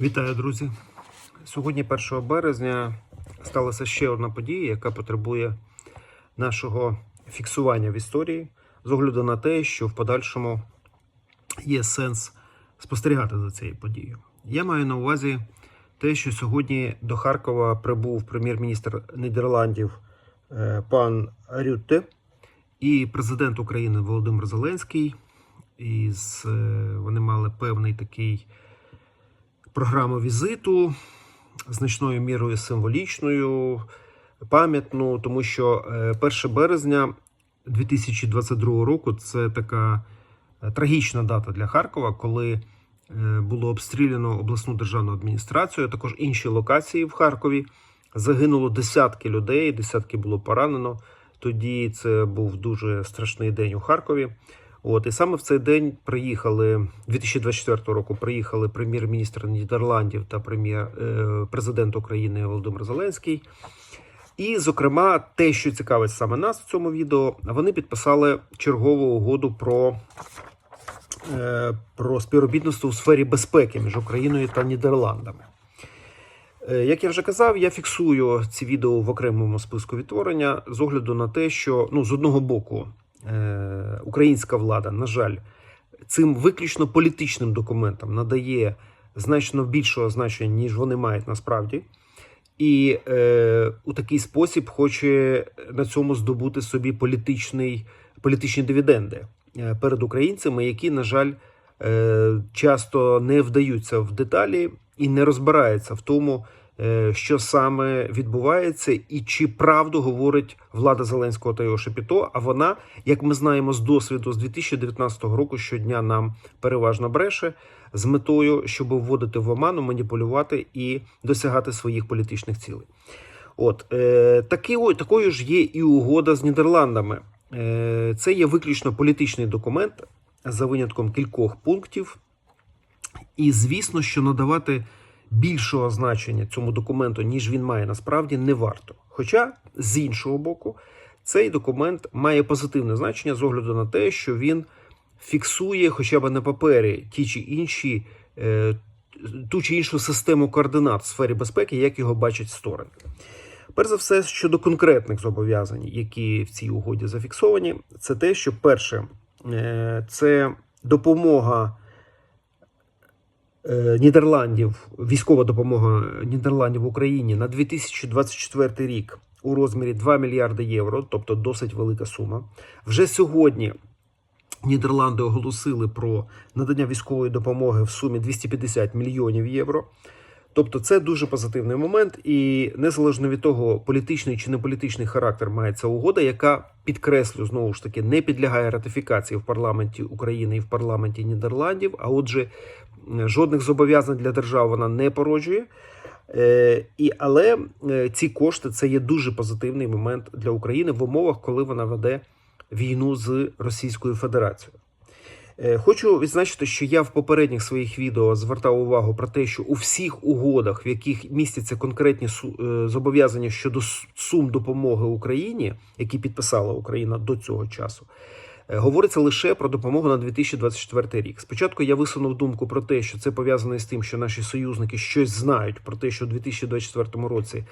Вітаю, друзі! Сьогодні, 1 березня, сталася ще одна подія, яка потребує нашого фіксування в історії з огляду на те, що в подальшому є сенс спостерігати за цією подією. Я маю на увазі те, що сьогодні до Харкова прибув прем'єр-міністр Нідерландів е, пан Рютте і президент України Володимир Зеленський. І е, вони мали певний такий програму візиту значною мірою символічною, пам'ятну, тому що е, 1 березня 2022 року це така е, трагічна дата для Харкова, коли е, було обстріляно обласну державну адміністрацію, а також інші локації в Харкові. Загинуло десятки людей, десятки було поранено. Тоді це був дуже страшний день у Харкові. От і саме в цей день приїхали 2024 року. Приїхали прем'єр-міністр Нідерландів та прем'єр е, президент України Володимир Зеленський. І, зокрема, те, що цікавить саме нас в цьому відео, вони підписали чергову угоду про, е, про співробітництво у сфері безпеки між Україною та Нідерландами. Е, Як я вже казав, я фіксую ці відео в окремому списку відтворення з огляду на те, що ну, з одного боку українська влада, на жаль, цим виключно політичним документам надає значно більшого значення, ніж вони мають насправді. І е, у такий спосіб хоче на цьому здобути собі політичний, політичні дивіденди е, перед українцями, які, на жаль, е, часто не вдаються в деталі і не розбираються в тому, що саме відбувається, і чи правду говорить влада Зеленського та його Шепіто. А вона, як ми знаємо з досвіду з 2019 року, щодня нам переважно бреше з метою, щоб вводити в оману, маніпулювати і досягати своїх політичних цілей. От е, такі, такою ж є і угода з Нідерландами. Е, це є виключно політичний документ за винятком кількох пунктів. І звісно, що надавати більшого значення цьому документу, ніж він має насправді, не варто. Хоча, з іншого боку, цей документ має позитивне значення з огляду на те, що він фіксує хоча б на папері ті чи інші, е, ту чи іншу систему координат в сфері безпеки, як його бачать сторони. Перш за все, щодо конкретних зобов'язань, які в цій угоді зафіксовані, це те, що перше, е, це допомога Нідерландів, військова допомога Нідерландів Україні на 2024 рік у розмірі 2 мільярди євро, тобто досить велика сума. Вже сьогодні Нідерланди оголосили про надання військової допомоги в сумі 250 мільйонів євро. Тобто це дуже позитивний момент, і незалежно від того, політичний чи не політичний характер має ця угода, яка підкреслю знову ж таки не підлягає ратифікації в парламенті України і в парламенті Нідерландів. А отже, жодних зобов'язань для держав вона не породжує. Е, і, але е, ці кошти це є дуже позитивний момент для України в умовах, коли вона веде війну з Російською Федерацією. Е, Хочу відзначити, що я в попередніх своїх відео звертав увагу про те, що у всіх угодах, в яких містяться конкретні зобов'язання щодо сум допомоги Україні, які підписала Україна до цього часу, говориться лише про допомогу на 2024 рік. Спочатку я висунув думку про те, що це пов'язано з тим, що наші союзники щось знають про те, що у 2024 році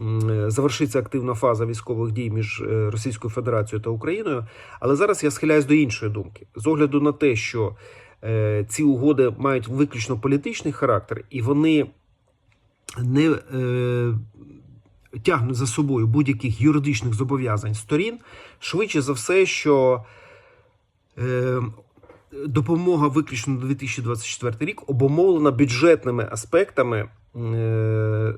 е, завершиться активна фаза військових дій між е, Російською Федерацією та Україною. Але зараз я схиляюсь до іншої думки з огляду на те, що е, ці угоди мають виключно політичний характер, і вони не е, тягнуть за собою будь-яких юридичних зобов'язань сторін, швидше за все, що е, допомога виключно на 2024 рік обумовлена бюджетними аспектами е,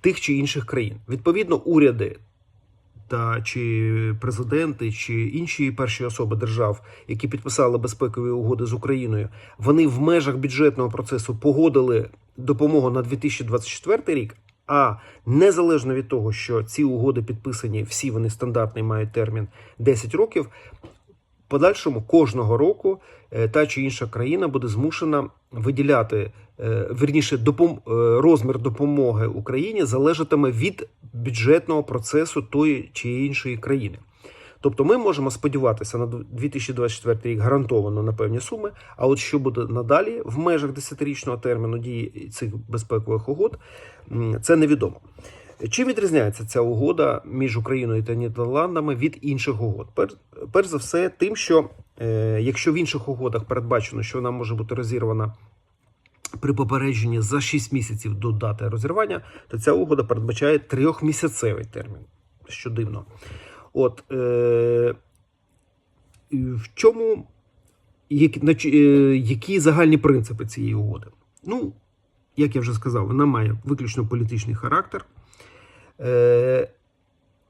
тих чи інших країн. Відповідно, уряди та чи президенти, чи інші перші особи держав, які підписали безпекові угоди з Україною, вони в межах бюджетного процесу погодили допомогу на 2024 рік. А незалежно від того, що ці угоди підписані, всі вони стандартний мають термін 10 років. Подальшому кожного року е, та чи інша країна буде змушена виділяти е, верніше допом, е, розмір допомоги Україні залежатиме від бюджетного процесу тої чи іншої країни. Тобто ми можемо сподіватися на 2024 рік гарантовано на певні суми. А от що буде надалі в межах 10-річного терміну дії цих безпекових угод, це невідомо. Чим відрізняється ця угода між Україною та Нідерландами від інших угод? Пер, перш за все, тим, що е, якщо в інших угодах передбачено, що вона може бути розірвана при попередженні за 6 місяців до дати розірвання, то ця угода передбачає трьохмісяцевий термін, що дивно. От е, в чому які, на е, які загальні принципи цієї угоди? Ну, як я вже сказав, вона має виключно політичний характер. Е,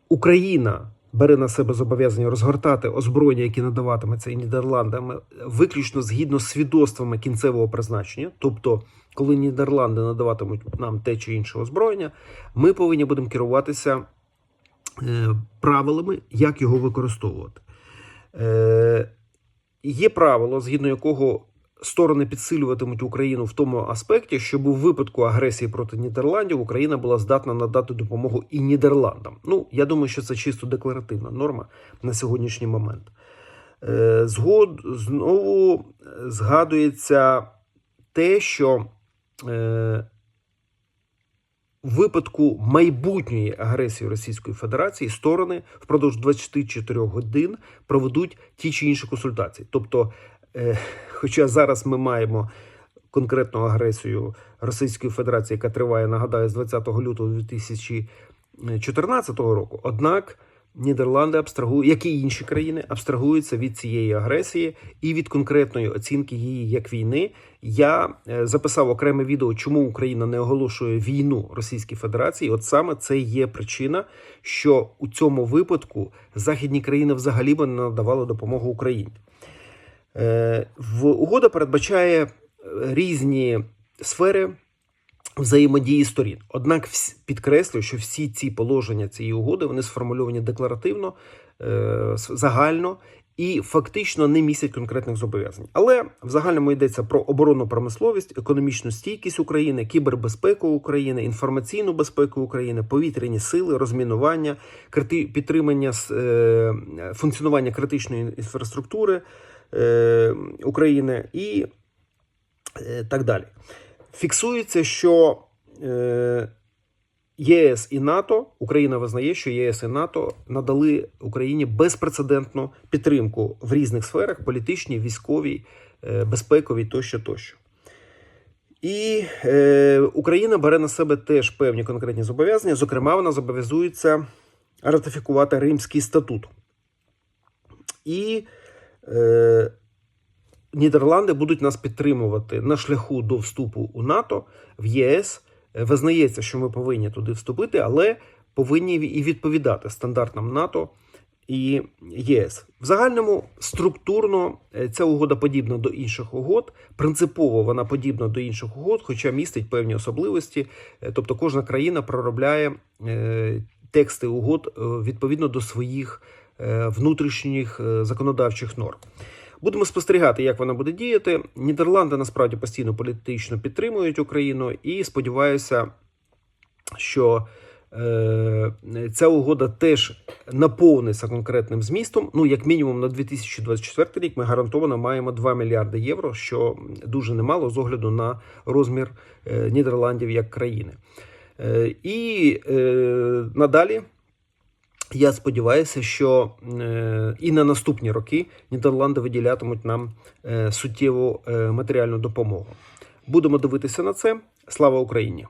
Україна бере на себе зобов'язання розгортати озброєння, які надаватиметься і Нідерландами, виключно згідно з свідоцтвами кінцевого призначення. Тобто, коли Нідерланди надаватимуть нам те чи інше озброєння, ми повинні будемо керуватися е, правилами, як його використовувати. Е, є правило, згідно якого сторони підсилюватимуть Україну в тому аспекті, щоб у випадку агресії проти Нідерландів Україна була здатна надати допомогу і Нідерландам. Ну, я думаю, що це чисто декларативна норма на сьогоднішній момент. Е, Згод знову е, згадується те, що е, в випадку майбутньої агресії Російської Федерації сторони впродовж 24 годин проведуть ті чи інші консультації. Тобто, хоча зараз ми маємо конкретну агресію Російської Федерації, яка триває, нагадаю, з 20 лютого 2014 року, однак Нідерланди абстрагують, як і інші країни, абстрагуються від цієї агресії і від конкретної оцінки її як війни. Я е, записав окреме відео, чому Україна не оголошує війну Російській Федерації. От саме це є причина, що у цьому випадку західні країни взагалі би не надавали допомогу Україні. Е, В угода передбачає е, різні сфери взаємодії сторін. Однак підкреслюю, що всі ці положення цієї угоди вони сформульовані декларативно, е, загально і фактично не містять конкретних зобов'язань. Але в загальному йдеться про оборонну промисловість, економічну стійкість України, кібербезпеку України, інформаційну безпеку України, повітряні сили, розмінування, підтримання функціонування критичної інфраструктури України і е, так далі. Фіксується, що е, ЄС і НАТО, Україна визнає, що ЄС і НАТО надали Україні безпрецедентну підтримку в різних сферах: політичній, військовій, е, безпековій тощо тощо. І е, Україна бере на себе теж певні конкретні зобов'язання. Зокрема, вона зобов'язується ратифікувати Римський статут. І е, Нідерланди будуть нас підтримувати на шляху до вступу у НАТО в ЄС. Е, Визнається, що ми повинні туди вступити, але повинні і відповідати стандартам НАТО і ЄС. В загальному структурно е, ця угода подібна до інших угод. Принципово вона подібна до інших угод, хоча містить певні особливості. Тобто кожна країна проробляє тексти угод відповідно до своїх внутрішніх е, законодавчих норм. Будемо спостерігати, як вона буде діяти. Нідерланди насправді постійно політично підтримують Україну, і сподіваюся, що е, ця угода теж наповниться конкретним змістом. Ну, як мінімум, на 2024 рік ми гарантовано маємо 2 мільярди євро, що дуже немало з огляду на розмір е, Нідерландів як країни. Е, і е, надалі. Я сподіваюся, що е, і на наступні роки Нідерланди виділятимуть нам е, суттєву е, матеріальну допомогу. Будемо дивитися на це. Слава Україні!